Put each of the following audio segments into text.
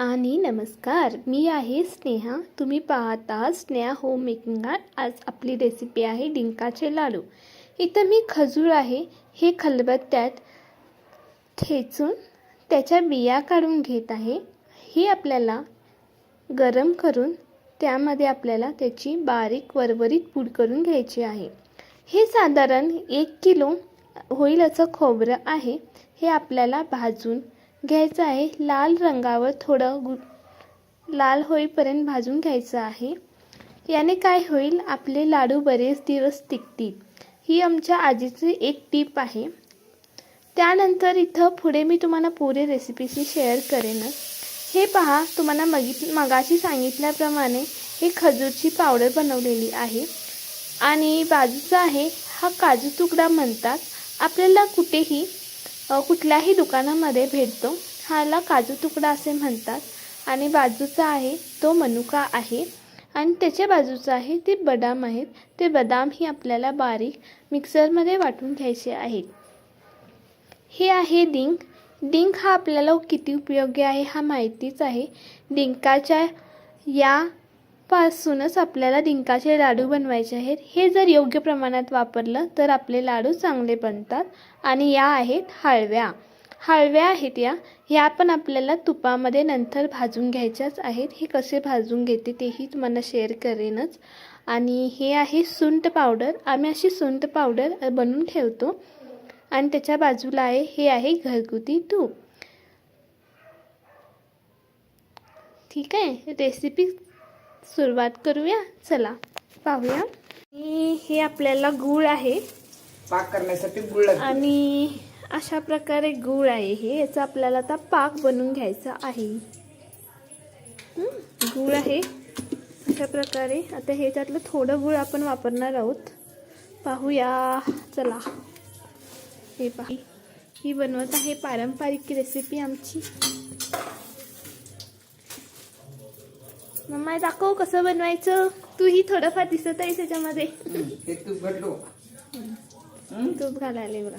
आणि नमस्कार मी आहे स्नेहा. तुम्ही पाहता स्नेहा होम मेकिंग आर्ट. आज आपली रेसिपी आहे डिंकाचे लाडू. इथं मी खजूर आहे हे खलबत्त्यात ठेचून त्याच्या बिया काढून घेत आहे. ही आपल्याला गरम करून त्यामध्ये आपल्याला त्याची बारीक वरवरीत पूड करून घ्यायची आहे. हे साधारण एक किलो होईल असं खोबरं आहे. हे आपल्याला भाजून घ्यायचं आहे. लाल रंगावर थोडं गु लाल होईपर्यंत भाजून घ्यायचं आहे. याने काय होईल? आपले लाडू बरेच दिवस टिकतील. ही आमच्या आजीची एक टीप आहे. त्यानंतर इथं पुढे मी तुम्हाला पुरे रेसिपीशी शेअर करेनच हे पहा तुम्हाला मगित मगाशी सांगितल्याप्रमाणे हे खजूरची पावडर बनवलेली आहे. आणि बाजूचा आहे हा काजू तुकडा म्हणतात. आपल्याला कुठेही कुठल्याही दुकानामध्ये भेटतो. ह्याला काजू तुकडा असे म्हणतात. आणि बाजूचा आहे तो मनुका आहे. आणि त्याच्या बाजूचा आहे ते बदाम आहेत. ते बदाम ही आपल्याला बारीक मिक्सरमध्ये वाटून घ्यायचे आहेत. हे आहे डिंक. डिंक हा आपल्याला किती उपयोगी आहे हा माहितीच आहे. डिंकाच्या या पासूनच आपल्याला डिंकाचे लाडू बनवायचे आहेत. हे जर योग्य प्रमाणात वापरलं तर आपले लाडू चांगले बनतात आणि या आहेत हळव्या. हळव्या आहेत या. ह्या पण आपल्याला तुपामध्ये नंतर भाजून घ्यायच्याच आहेत. हे कसे भाजून घेते तेही तुम्हाला शेअर करेनच. आणि हे आहे सुंठ पावडर आम्ही अशी सुंठ पावडर बनवून ठेवतो. आणि त्याच्या बाजूला आहे हे आहे घरगुती तूप. ठीक आहे? रेसिपी सुरुवात करूया. चला पाहूया. आणि हे आपल्याला गूळ आहे. पाक करण्यासाठी गुळ आणि अशा प्रकारे गूळ आहे हे. याचा आपल्याला आता पाक बनवून घ्यायचा आहे. गूळ आहे. अशा प्रकारे आता हे त्यातलं थोडं गूळ आपण वापरणार आहोत. पाहूया. चला. हे पहा. ही बनवत आहे पारंपरिक रेसिपी आमची. मम्मा दाखव कसं बनवायचं. तूही थोडंफार दिसत आहे त्याच्यामध्ये हे तूप घडलो तूप घालायला बघा.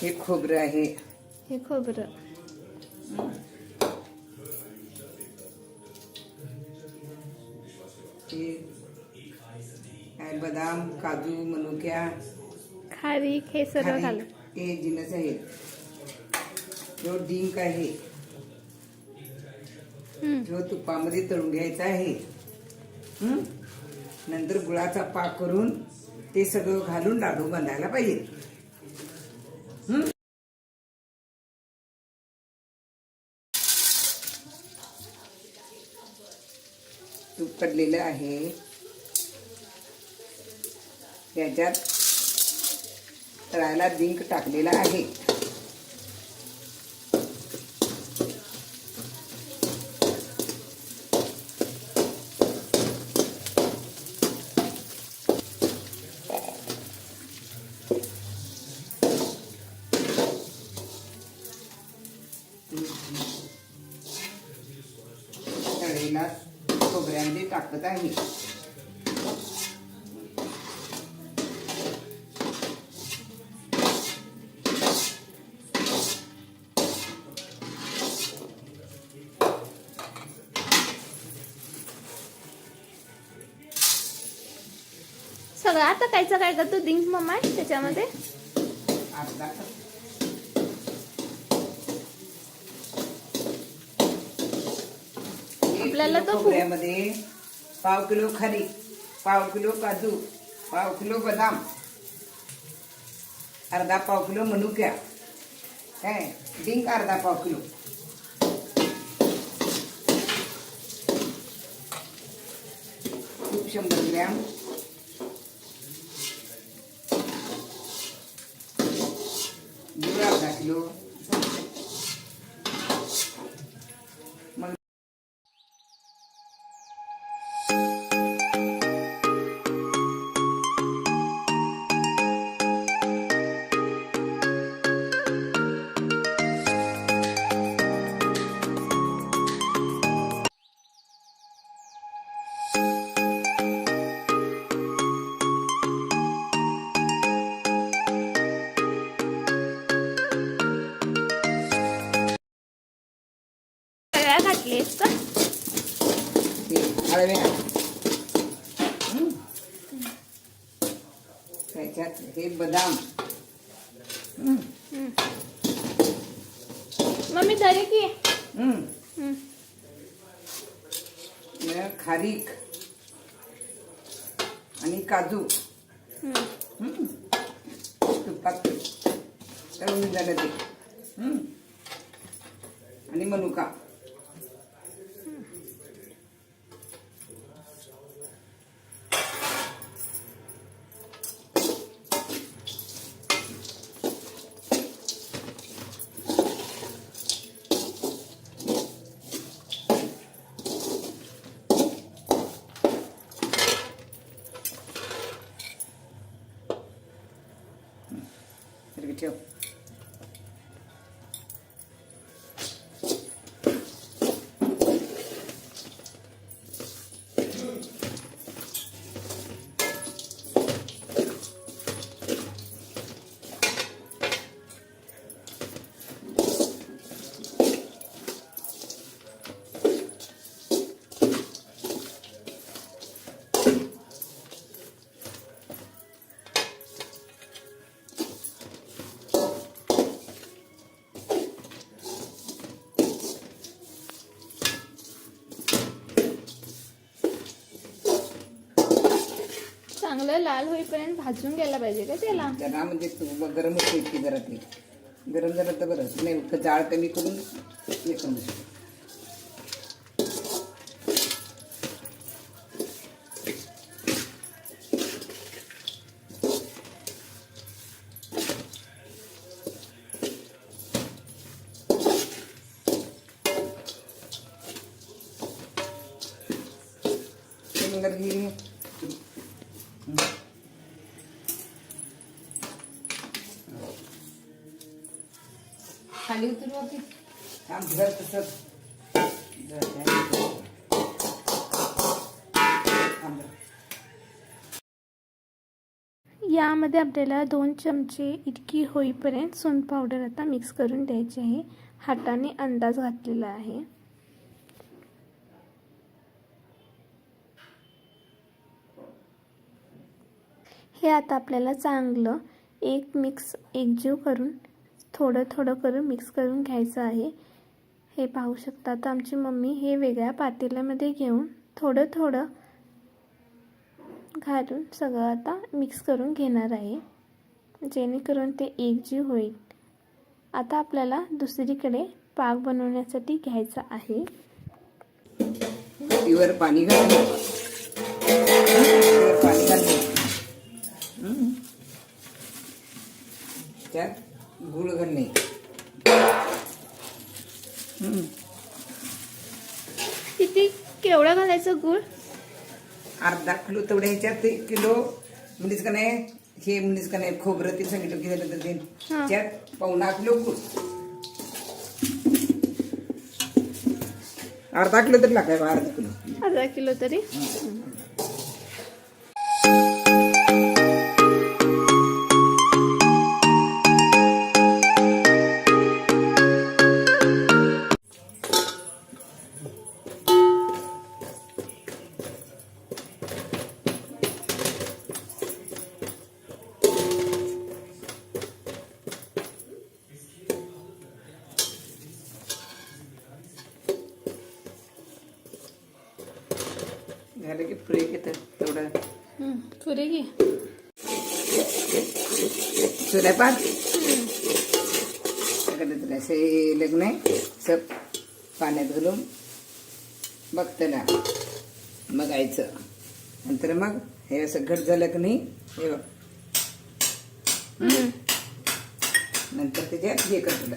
हे खोबरं आहे. हे खोबरं. हे बदाम काजू मनुक्या. खारीक हे सर्व घाल. हे जिनस आहेत. जो डिंक आहे जो तुपामध्ये तळून घ्यायचा आहे? नंतर गुळाचा पाक करून ते सगळं घालून लाडू बांधायला पाहिजे? तूप कडलेलं आहे त्याच्यात तळायला डिंक टाकलेला आहे आहे सगळं आता कायचं काय करतो डिंक मम्मा त्याच्यामध्ये? आपल्याला तो खोबऱ्यामध्ये पाव किलो खारी पाव किलो काजू पाव किलो बदाम अर्धा पाव किलो मनुक्या काय डिंक अर्धा पाव किलो. तूप शंभर ग्रॅम. गुळ अर्धा किलो. हं? त्याच्यात हे बदाम? मम्मी तरी की? खारीक. आणि काजू? तुपात. तळून झालं ते? आणि मनुका. तर लाल होईपर्यंत भाजून घ्यायला पाहिजे का त्याला? जरा म्हणजे तू गरम होते की जरा ते. गरम झालं तर बरं. नाही जाळ कमी करून हे घे. थांब घर तसंच यामध्ये आपल्याला दोन चमचे इतकी होईपर्यंत सोन पावडर आता मिक्स करून द्यायची आहे. हाताने अंदाज घातलेला आहे. हे आता आपल्याला चांगलं एक मिक्स एकजीव करून थोडं थोडं करून मिक्स करून घ्यायचं आहे. हे पाहू शकता आता आमची मम्मी हे वेगळ्या पातेल्यामध्ये घेऊन थोडं थोडं घालून सगळं आता मिक्स करून घेणार आहे. जेणेकरून ते एकजीव होईल. आता आपल्याला दुसरीकडे पाक बनवण्यासाठी घ्यायचा आहे. पाणी पाणी त्यात गुळ घालणे. किती केवढा घालायचं गुळ? अर्धा किलो तेवढ्या ह्याच्यात ते किलो म्हणजेच का नाही हे म्हणजेच का नाही खोबरं ते सांगितलं की झालं तर ते हा. त्यात पावणा किलो गुळ. अर्धा किलो तरी लागाय अर्धा किलो. अर्धा किलो तरी? पुरे। घे सूर्यपात सगळं तुला लग्न आहे सब पाण्यात घालून बघताना बघायचं नंतर मग हे असं घट झालं की नाही हे बघ. नंतर त्याच्यात हे कर तुला।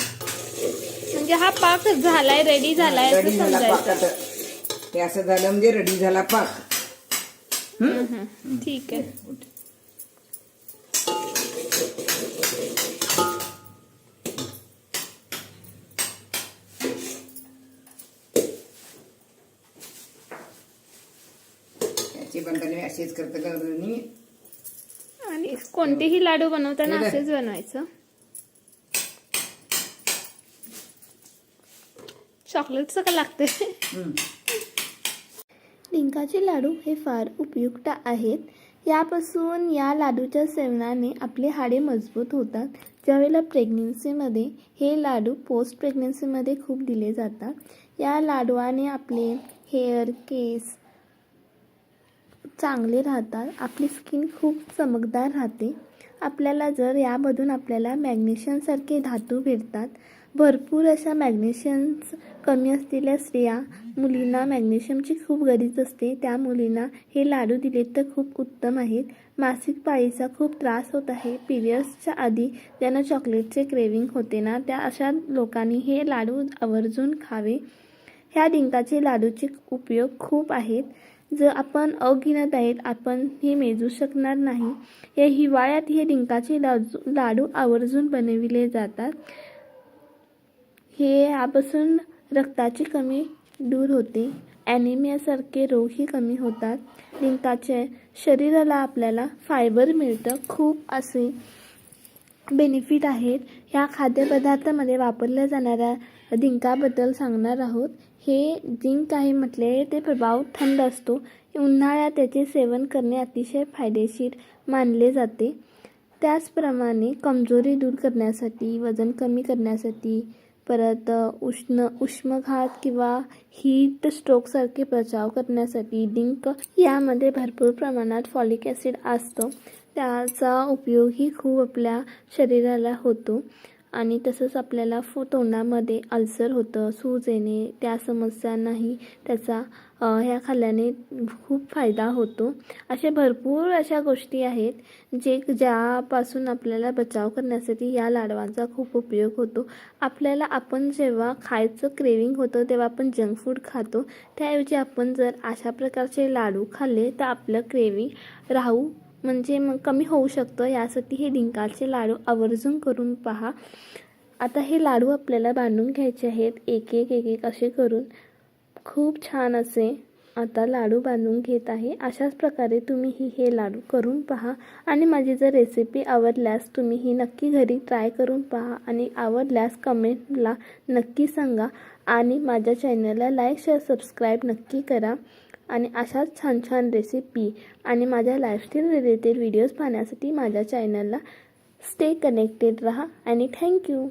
म्हणजे हा पाक झालाय रेडी झालाय रडी झाला पाक समजायचं. आता हे असं झालं म्हणजे रडी झाला पाक. हं, हं. ठीक आहे उठ. याची बंधाने अशीच करतं का मी आणि कोणतेही लाडू बनवताना ठीक आहे. असेच बनवायचं चॉकलेटचं का लागते हं. डिंकाचे लाडू हे फार उपयुक्त आहेत. यापासून या लाडूच्या सेवनाने आपले हाडे मजबूत होतात. ज्यावेळेला प्रेग्नेन्सीमध्ये हे लाडू पोस्ट प्रेग्नेन्सीमध्ये खूप दिले जातात या लाडवाने आपले हेअर केस चांगले राहतात आपली स्किन खूप चमकदार राहते. आपल्याला जर यामधून आपल्याला मॅग्नेशियमसारखे धातू भेटतात भरपूर अशा मॅग्नेशियम्स कमी असलेल्या स्त्रिया मुलींना मॅग्नेशियमची खूप गरज असते. त्या मुलींना हे लाडू दिले तर खूप उत्तम आहेत. मासिक पाळीचा खूप त्रास होत आहे. पिरियड्सच्या आधी ज्यांना चॉकलेटचे क्रेविंग होते ना त्या अशा लोकांनी हे लाडू आवर्जून खावे. ह्या डिंकाचे लाडूचे उपयोग खूप आहेत. जर आपण अगिनत आहेत आपण हे मेजू शकणार नाही. या हिवाळ्यात हे डिंकाचे लाडू लाडू आवर्जून बनविले जातात. हे यापासून रक्ताची कमी दूर होते. ॲनिमियासारखे रोगही कमी होतात. लिंकाचे शरीराला आपल्याला फायबर मिळतं. खूप असे बेनिफिट आहेत. ह्या खाद्यपदार्थामध्ये वापरल्या जाणाऱ्या डिंकाबद्दल सांगणार आहोत. हे जिंक आहे म्हटले ते प्रभाव थंड असतो. उन्हाळ्यात त्याचे सेवन करणे अतिशय फायदेशीर मानले जाते. त्याचप्रमाणे कमजोरी दूर करण्यासाठी वजन कमी करण्यासाठी परत उष्ण उष्मघात किंवा हीट स्ट्रोकसारखे बचाव करण्यासाठी डिंक यामध्ये भरपूर प्रमाणात फॉलिक ॲसिड असतो. त्याचा उपयोगही खूप आपल्या शरीराला होतो. आणि तसंच आपल्याला फो तोंडामध्ये अल्सर होतं सूज येणे त्या समस्यांनाही त्याचा ह्या खाल्ल्याने खूप फायदा होतो. अशा भरपूर अशा गोष्टी आहेत जे ज्यापासून आपल्याला बचाव करण्यासाठी या लाडवांचा खूप उपयोग होतो. आपल्याला आपण जेव्हा खायचं क्रेविंग होतं तेव्हा आपण जंक फूड खातो. त्याऐवजी आपण जर अशा प्रकारचे लाडू खाल्ले तर आपलं क्रेविंग राहू म्हणजे मग कमी होऊ शकतं. यासाठी हे डिंकाचे लाडू आवर्जून करून पहा. आता हे लाडू आपल्याला बांधून घ्यायचे आहेत. एक एक एक एक असे करून. खूप छान असे आता लाडू बांधून घेत आहे. अशाच प्रकारे तुम्ही ही हे लाडू करून पहा. आणि माझी जर रेसिपी आवडल्यास तुम्ही ही नक्की घरी ट्राय करून पहा. आणि आवडल्यास कमेंटला नक्की सांगा. आणि माझ्या चॅनलला लाईक शेअर सबस्क्राईब नक्की करा. आणि अशाच छान छान रेसिपी आणि माझ्या लाईफस्टाईल रिलेटेड व्हिडिओज पाहण्यासाठी माझ्या चॅनलला स्टे कनेक्टेड रहा आणि थँक्यू